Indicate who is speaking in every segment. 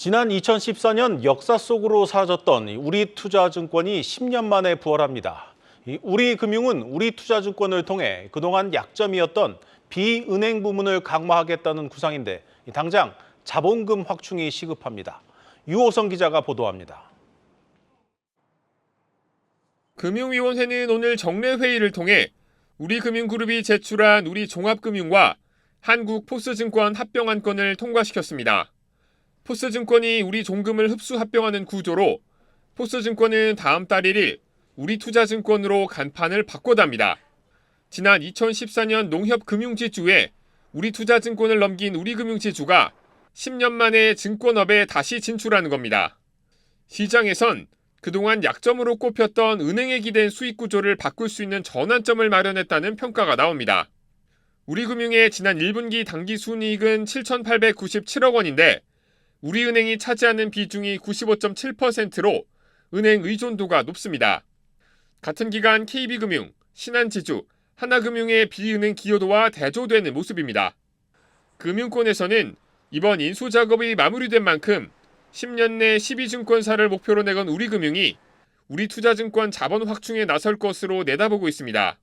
Speaker 1: 지난 2014년 역사 속으로 사라졌던 이 우리 투자증권이 10년 만에 부활합니다. 이 우리 금융은 우리 투자증권을 통해 그동안 약점이었던 비은행 부문을 강화하겠다는 구상인데 이 당장 자본금 확충이 시급합니다. 유호성 기자가 보도합니다.
Speaker 2: 금융위원회는 오늘 정례 회의를 통해 우리금융그룹이 제출한 우리종합금융과 한국포스증권 합병안 건을 통과시켰습니다. 포스증권이 우리 종금을 흡수 합병하는 구조로 포스증권은 다음 달 1일 우리 투자증권으로 간판을 바꿔답니다. 지난 2014년 농협금융지주에 우리 투자증권을 넘긴 우리금융지주가 10년 만에 증권업에 다시 진출하는 겁니다. 시장에선 그동안 약점으로 꼽혔던 은행에 기댄 수익 구조를 바꿀 수 있는 전환점을 마련했다는 평가가 나옵니다. 우리금융의 지난 1분기 당기 순이익은 7,897억 원인데 우리은행이 차지하는 비중이 95.7%로 은행 의존도가 높습니다. 같은 기간 KB금융, 신한지주, 하나금융의 비은행 기여도와 대조되는 모습입니다. 금융권에서는 이번 인수 작업이 마무리된 만큼 10년 내 12증권사를 목표로 내건 우리금융이 우리 투자증권 자본 확충에 나설 것으로 내다보고 있습니다.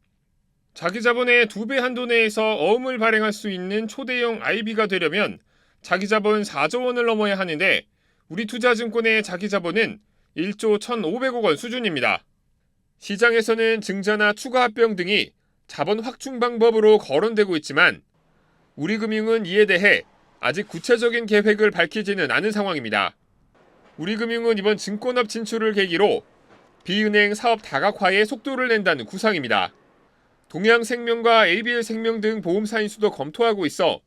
Speaker 2: 자기 자본의 두 배 한도 내에서 어음을 발행할 수 있는 초대형 IB가 되려면 자기 자본 4조 원을 넘어야 하는데 우리 투자증권의 자기 자본은 1조 1,500억 원 수준입니다. 시장에서는 증자나 추가 합병 등이 자본 확충 방법으로 거론되고 있지만 우리금융은 이에 대해 아직 구체적인 계획을 밝히지는 않은 상황입니다. 우리금융은 이번 증권업 진출을 계기로 비은행 사업 다각화에 속도를 낸다는 구상입니다. 동양생명과 ABL생명 등 보험사 인수도 검토하고 있어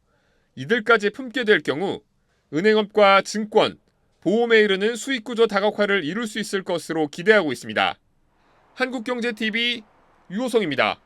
Speaker 2: 이들까지 품게 될 경우 은행업과 증권, 보험에 이르는 수익구조 다각화를 이룰 수 있을 것으로 기대하고 있습니다. 한국경제TV 유호성입니다.